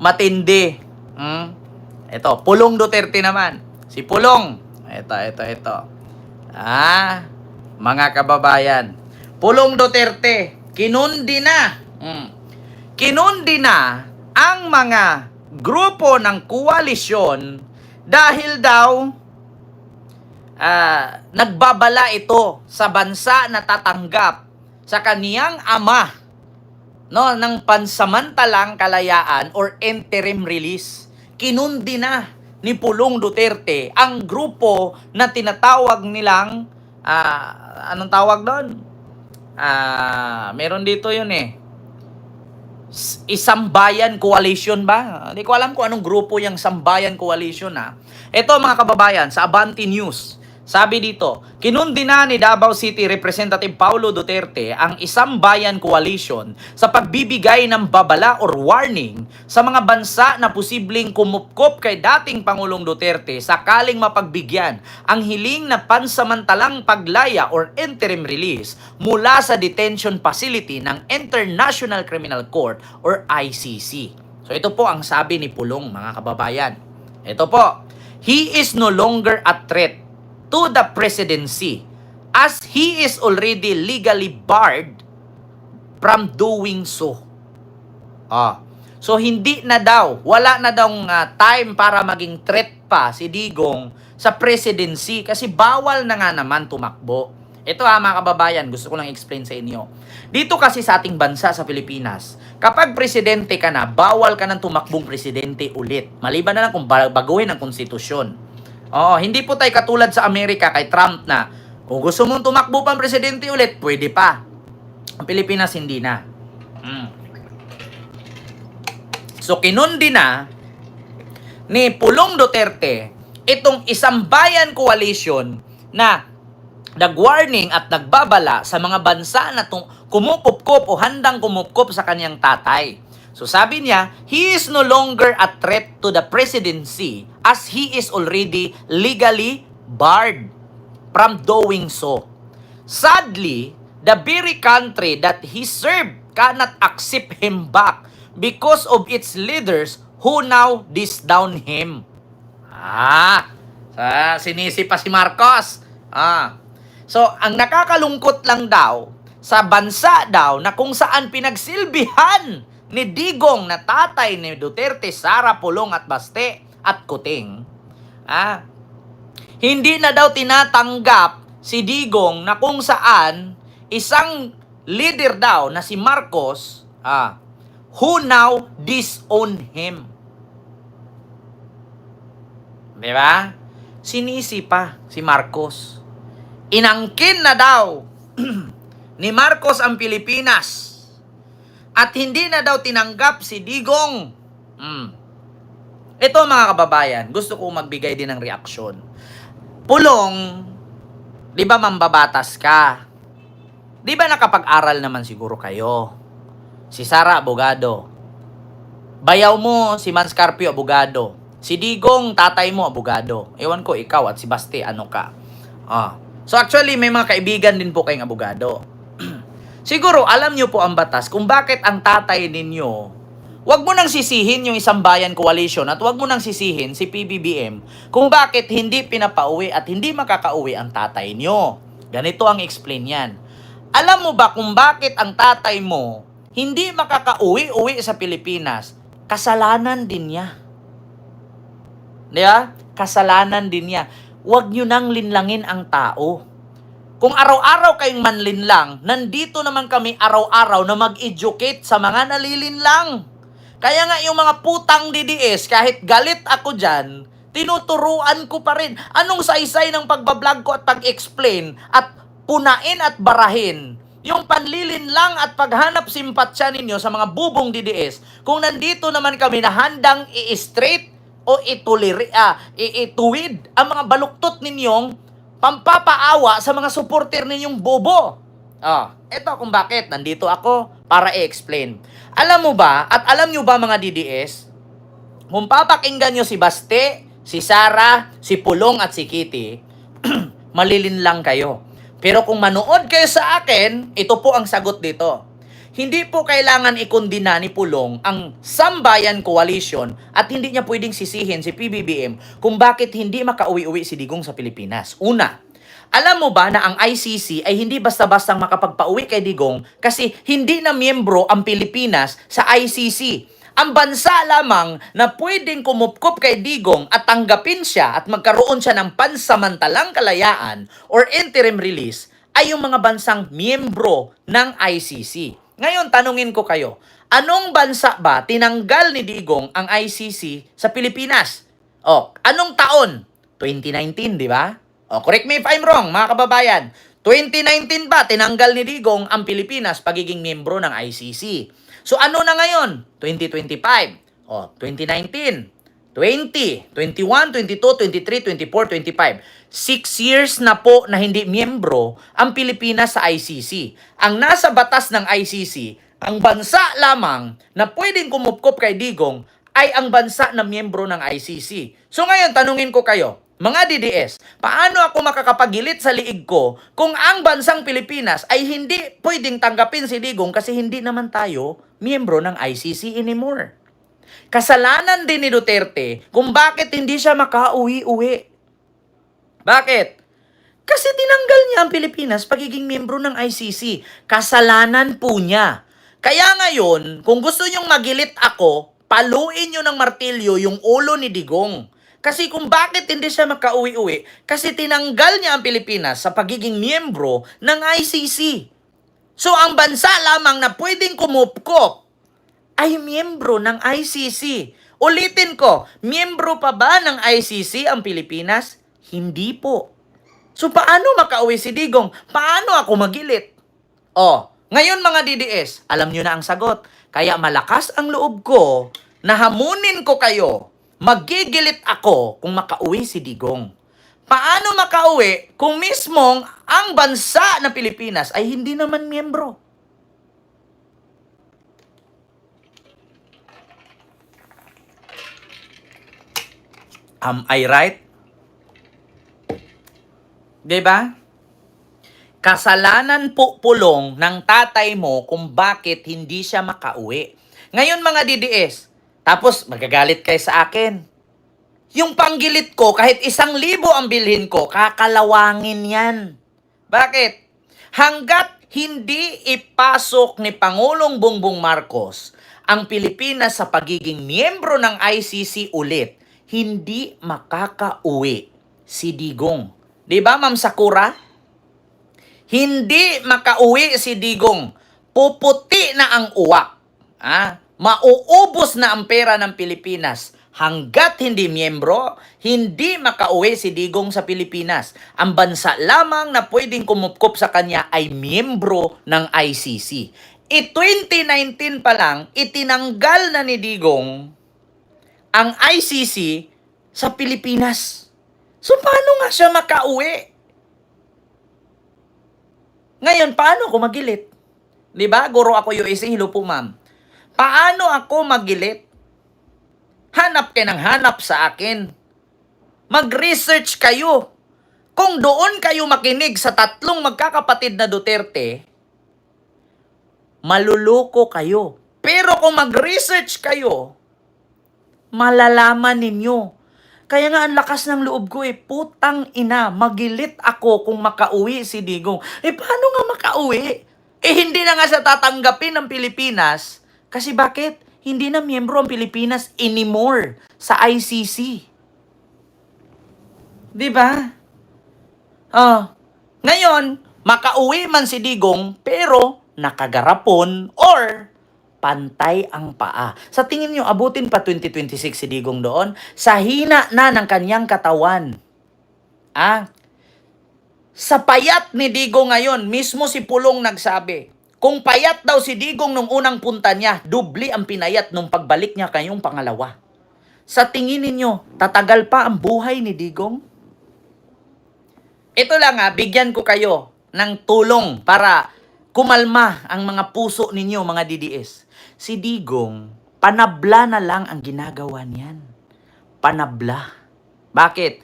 matindi. Hmm? Ito, Pulong Duterte naman. Si Pulong. Ito, ito, ito. Ah, mga kababayan. Pulong Duterte, kinundi na. Hmm. Kinundi na ang mga grupo ng koalisyon dahil daw ah, nagbabala ito sa bansa na tatanggap sa kaniyang ama no ng pansamantalang kalayaan or interim release. Kinundi na ni Pulong Duterte ang grupo na tinatawag nilang ah, anong tawag doon? Ah, meron dito 'yun eh. S- Isang Bayan Coalition ba? Hindi ko alam kung anong grupo yung Sambayan Coalition ha. Ito mga kababayan, sa Avanti News, sabi dito, kinundi na ni Davao City Representative Paulo Duterte ang Isang Bayan Coalition sa pagbibigay ng babala or warning sa mga bansa na posibleng kumupkop kay dating Pangulong Duterte sakaling mapagbigyan ang hiling na pansamantalang paglaya or interim release mula sa detention facility ng International Criminal Court or ICC. So ito po ang sabi ni Pulong mga kababayan. Ito po, he is no longer a threat to the presidency as he is already legally barred from doing so. Ah. So hindi na daw, wala na daw ah, time para maging threat pa si Digong sa presidency kasi bawal na nga naman tumakbo. Ito ha mga kababayan, gusto ko lang explain sa inyo. Dito kasi sa ating bansa sa Pilipinas, kapag presidente ka na, bawal ka ng tumakbong presidente ulit. Maliban na lang kung ba- baguhin ang konstitusyon. Oh, hindi po tayo katulad sa Amerika kay Trump na kung gusto mong tumakbo pang presidente ulit, pwede pa. Ang Pilipinas hindi na. Mm. So kinundi na ni Pulong Duterte itong isang bayan coalition na nag-warning at nagbabala sa mga bansa na tung- kumupupkop o handang kumupkop sa kanyang tatay. So sabi niya, he is no longer a threat to the presidency as he is already legally barred from doing so. Sadly, the very country that he served cannot accept him back because of its leaders who now disdown him. Ah, sa sinisi pa si Marcos. Ah. So, ang nakakalungkot lang daw, sa bansa daw na kung saan pinagsilbihan ni Digong na tatay ni Duterte, Sara Pulong at Baste at Kuting, ah, hindi na daw tinatanggap si Digong na kung saan isang leader daw na si Marcos, ah, who now disown him. Di ba? Sinisi pa si Marcos. Inangkin na daw ni Marcos ang Pilipinas. At hindi na daw tinanggap si Digong. Mm. Ito mga kababayan, gusto ko magbigay din ng reaksyon. Pulong, di ba mambabatas ka? Di ba nakapag-aral naman siguro kayo? Si Sara, abogado. Bayaw mo, si Manscarpio, abogado. Si Digong, tatay mo, abogado. Ewan ko, ikaw at si Basti, ano ka? Ah. So actually, may mga kaibigan din po kayong abogado. Siguro, alam nyo po ang batas kung bakit ang tatay ninyo, wag mo nang sisihin yung isang bayan coalition at wag mo nang sisihin si PBBM kung bakit hindi pinapauwi at hindi makakauwi ang tatay nyo. Ganito ang explain yan. Alam mo ba kung bakit ang tatay mo hindi makakauwi-uwi sa Pilipinas? Kasalanan din niya. Di ba? Kasalanan din niya. Huwag nyo nang linlangin ang tao. Kung araw-araw kayong manlinlang, nandito naman kami araw-araw na mag-educate sa mga nalilinlang. Kaya nga yung mga putang DDS, kahit galit ako dyan, tinuturuan ko pa rin. Anong saysay ng pagbablog ko at pag-explain at punain at barahin yung panlilinlang at paghanap simpatsya ninyo sa mga bubong DDS kung nandito naman kami na handang i-straight o ituliri, ah, i- ituwid ang mga baluktot ninyong pampapaawa sa mga supporter ninyong bobo. Ah, eto kung bakit nandito ako para i-explain. Alam mo ba at alam nyo ba mga DDS, kung papakinggan nyo si Baste, si Sara, si Pulong at si Kitty, malilinlang kayo. Pero kung manood kayo sa akin, ito po ang sagot dito. Hindi po kailangan ikondina ni Pulong ang Sambayan Coalition at hindi niya pwedeng sisihin si PBBM kung bakit hindi makauwi-uwi si Digong sa Pilipinas. Una, alam mo ba na ang ICC ay hindi basta-bastang makapagpauwi kay Digong kasi hindi na miyembro ang Pilipinas sa ICC. Ang bansa lamang na pwedeng kumupkup kay Digong at tanggapin siya at magkaroon siya ng pansamantalang kalayaan or interim release ay yung mga bansang miyembro ng ICC. Ngayon, tanungin ko kayo, anong bansa ba tinanggal ni Digong ang ICC sa Pilipinas? O, anong taon? 2019, di ba? O, correct me if I'm wrong, mga kababayan. 2019 ba tinanggal ni Digong ang Pilipinas pagiging miyembro ng ICC? So ano na ngayon? 2025. O, 2019. 20, 21, 22, 23, 24, 25. Six years na po na hindi miyembro ang Pilipinas sa ICC. Ang nasa batas ng ICC, ang bansa lamang na pwedeng kumupkop kay Digong ay ang bansa na miyembro ng ICC. So ngayon, tanungin ko kayo, mga DDS, paano ako makakapagilit sa liig ko kung ang bansang Pilipinas ay hindi pwedeng tanggapin si Digong kasi hindi naman tayo miyembro ng ICC anymore? Kasalanan din ni Duterte kung bakit hindi siya makauwi-uwi. Bakit? Kasi tinanggal niya ang Pilipinas pagiging miyembro ng ICC. Kasalanan po niya. Kaya ngayon, kung gusto niyong magilit ako, paluin niyo ng martilyo yung ulo ni Digong. Kasi kung bakit hindi siya makauwi-uwi, kasi tinanggal niya ang Pilipinas sa pagiging miyembro ng ICC. So ang bansa lamang na pwedeng kumupkop ay miyembro ng ICC. Ulitin ko, miyembro pa ba ng ICC ang Pilipinas? Hindi po. So paano makauwi si Digong? Paano ako magilit? Oh, ngayon mga DDS, alam nyo na ang sagot. Kaya malakas ang loob ko na hamunin ko kayo. Magigilit ako kung makauwi si Digong. Paano makauwi kung mismong ang bansa na Pilipinas ay hindi naman miyembro? Am I right? 'Di ba? Kasalanan po pulong ng tatay mo kung bakit hindi siya makauwi. Ngayon mga DDS, tapos magagalit kayo sa akin. Yung panggilit ko, kahit isang libo ang bilhin ko, kakalawangin yan. Bakit? Hanggat hindi ipasok ni Pangulong Bongbong Marcos ang Pilipinas sa pagiging miyembro ng ICC ulit, hindi makakauwi si Digong. 'Di ba, Ma'am Sakura? Hindi makauwi si Digong. Puputi na ang uwak. Ah, mauubos na ang pera ng Pilipinas. Hanggat hindi miyembro, hindi makauwi si Digong sa Pilipinas. Ang bansa lamang na pwedeng kumupkop sa kanya ay miyembro ng ICC. E 2019 pa lang, itinanggal na ni Digong ang ICC sa Pilipinas. So paano nga siya makauwi? Ngayon, paano ako magilit? 'Di ba? Guro ako USA, hello po ma'am. Paano ako magilit? Hanap kayo ng hanap sa akin. Mag-research kayo. Kung doon kayo makinig sa tatlong magkakapatid na Duterte, maluluko kayo. Pero kung mag-research kayo, malalaman ninyo. Kaya nga ang lakas ng loob ko eh, putang ina, magilit ako kung makauwi si Digong. Eh paano nga makauwi? Eh hindi na nga siya tatanggapin ng Pilipinas. Kasi bakit? Hindi na miyembro ang Pilipinas anymore sa ICC. 'Di ba? Ah, ngayon, makauwi man si Digong pero nakagarapon or pantay ang paa. Sa tingin nyo, abutin pa 2026 si Digong doon? Sa hina na ng kanyang katawan. Ah, sa payat ni Digong ngayon, mismo si Pulong nagsabi, kung payat daw si Digong nung unang punta niya, dubli ang pinayat nung pagbalik niya kayong pangalawa. Sa tingin ninyo, tatagal pa ang buhay ni Digong? Ito lang ha, bigyan ko kayo ng tulong para kumalma ang mga puso ninyo, mga DDS. Si Digong, panabla na lang ang ginagawa niyan. Panabla. Bakit?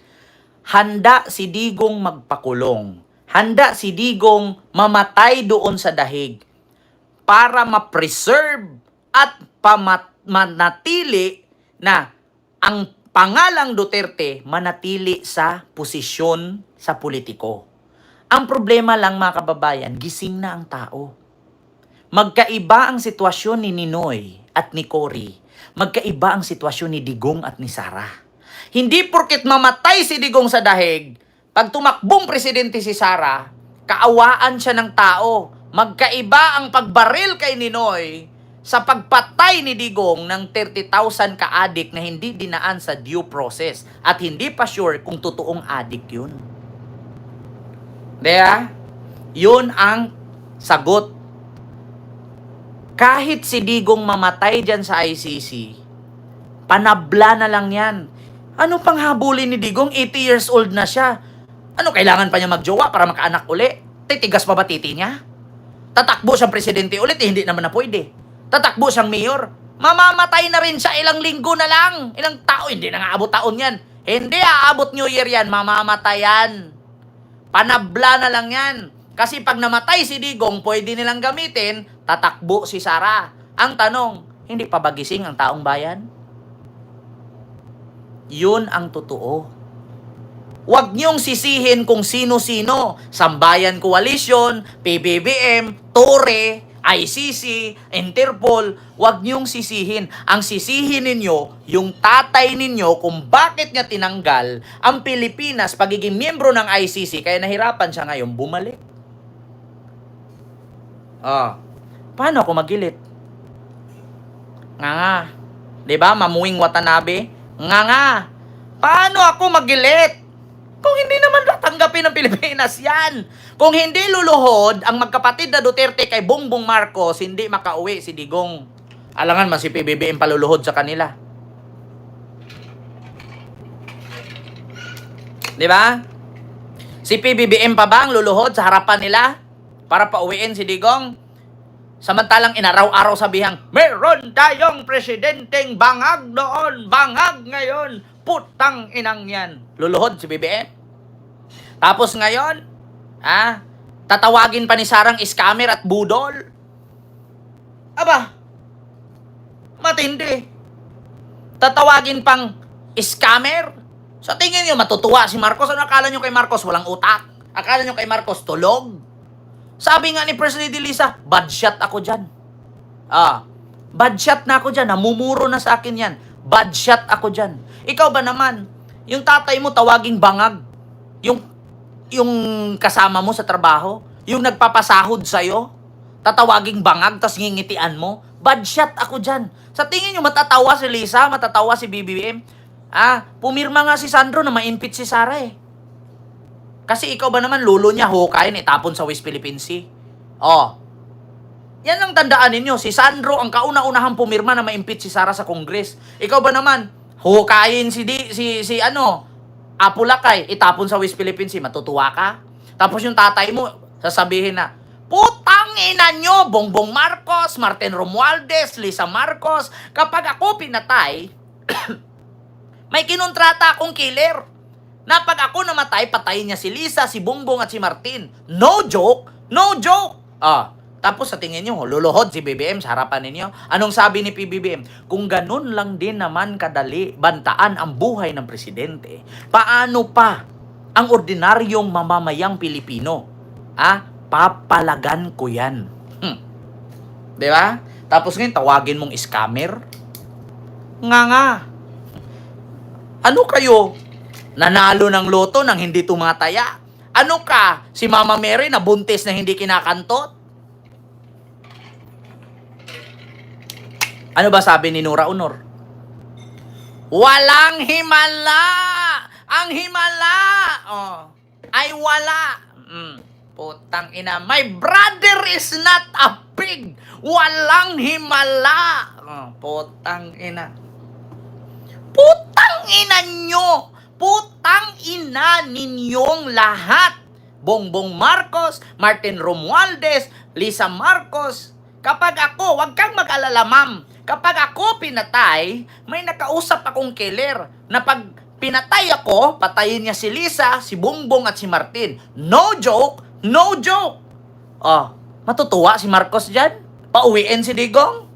Handa si Digong magpakulong. Handa si Digong mamatay doon sa dahig. para ma-preserve at pamat- manatili na ang pangalang Duterte manatili sa posisyon sa politiko. Ang problema lang mga kababayan, gising na ang tao. Magkaiba ang sitwasyon ni Ninoy at ni Cory. Magkaiba ang sitwasyon ni Digong at ni Sara. Hindi porket mamatay si Digong sa dahig, pag tumakbong presidente si Sara, kaawaan siya ng tao. Magkaiba ang pagbaril kay Ninoy sa pagpatay ni Digong ng 30,000 ka-adik na hindi dinaan sa due process at hindi pa sure kung totoong adik yun. Diba? Yun ang sagot. Kahit si Digong mamatay dyan sa ICC, panabla na lang yan. Ano pang habulin ni Digong? 80 years old na siya. Ano, kailangan pa niya magjowa para makaanak uli? Titigas pa ba titi niya? Tatakbo siyang presidente ulit, eh, hindi naman na pwede. Tatakbo siyang mayor. Mamamatay na rin siya ilang linggo na lang. Ilang tao, hindi na nga abot taon yan. Hindi aabot New Year yan, mamamatay yan. Panabla na lang yan. Kasi pag namatay si Digong, pwede nilang gamitin, tatakbo si Sara. Ang tanong, hindi pa ba gising ang taong bayan? Yun ang totoo. Huwag niyong sisihin kung sino-sino. Sambayan Coalition, PBBM, Tore, ICC, Interpol. Huwag niyong sisihin. Ang sisihin ninyo, yung tatay ninyo kung bakit niya tinanggal ang Pilipinas pagiging miyembro ng ICC kaya nahirapan siya ngayon bumalik. Ah, paano ako magilit? Nga nga. ba? Mamuwing Watanabe. Nga nga. Paano ako magilit? Kung hindi naman tatanggapin ng Pilipinas yan. Kung hindi luluhod ang magkapatid na Duterte kay Bongbong Marcos, hindi makauwi si Digong. Alangan man si PBBM paluluhod sa kanila. Di ba? Si PBBM pa ba ang luluhod sa harapan nila para pauwiin si Digong? Samantalang inaraw-araw sabihang, meron tayong presidenteng bangag noon, bangag ngayon, putang inang yan. Luluhod si BBM. Tapos ngayon, ah, tatawagin pa ni Sarang scammer at budol. Aba, matindi. Tatawagin pang scammer. Sa tingin niyo matutuwa si Marcos. Ano akala niyo kay Marcos walang utak? Akala niyo kay Marcos tulog? Sabi nga ni First Lady Lisa, bad shot ako dyan. Ah, bad shot na ako dyan. Namumuro na sa akin yan. Bad shot ako dyan. Ikaw ba naman, yung tatay mo tawaging bangag, yung, yung kasama mo sa trabaho, yung nagpapasahod sa'yo, tatawaging bangag, tas ngingitian mo, bad shot ako dyan. Sa tingin nyo, matatawa si Lisa, matatawa si BBM. Ah, pumirma nga si Sandro na ma-impeach si Sara eh. Kasi ikaw ba naman, lulo niya, hukayin, itapon sa West Philippine Sea. Oh. Yan ang tandaan ninyo. Si Sandro ang kauna-unahang pumirma na ma-impeach si Sara sa Congress. Ikaw ba naman, hukayin si, di, si, si ano, Apulakay, itapon sa West Philippine Sea. Matutuwa ka? Tapos yung tatay mo, sasabihin na, Putang ina nyo, Bongbong Marcos, Martin Romualdez, Lisa Marcos, kapag ako pinatay, may kinontrata akong killer na pag ako namatay, patayin niya si Lisa, si Bongbong at si Martin. No joke! No joke! Ah, tapos sa tingin niyo, luluhod si BBM sa harapan ninyo. Anong sabi ni PBBM? Kung ganun lang din naman kadali bantaan ang buhay ng presidente, paano pa ang ordinaryong mamamayang Pilipino? Ah, papalagan ko yan. Hmm. Ba? Tapos ngayon, tawagin mong scammer? Nga nga. Ano kayo? Nanalo ng loto nang hindi tumataya? Ano ka? Si Mama Mary na buntis na hindi kinakantot? Ano ba sabi ni Nura Honor? Walang himala! Ang himala! Oh, ay wala. Mm, putang ina. My brother is not a pig. Walang himala. Oh, putang ina. Putang ina nyo! Putang ina ninyong lahat! Bongbong Marcos, Martin Romualdez, Lisa Marcos. Kapag ako, wag kang mag-alala ma'am. Kapag ako pinatay, may nakausap akong killer na pag pinatay ako, patayin niya si Lisa, si Bongbong at si Martin. No joke! No joke! Oh, matutuwa si Marcos dyan? Pauwiin si Digong?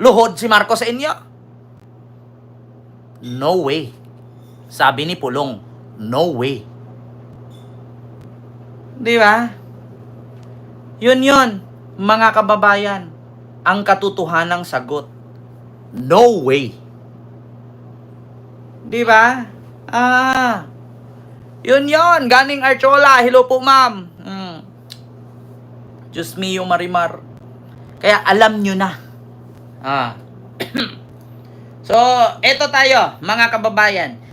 Luhod si Marcos sa inyo? No way. Sabi ni Pulong, no way. Di ba? Yun yun, mga kababayan, ang katotohanang sagot. No way. Di ba? Ah, yun yun, ganing Archola. Hello po, ma'am. Mm. Diyos mio, Marimar. Kaya alam nyo na. Ah. so, eto tayo, mga kababayan.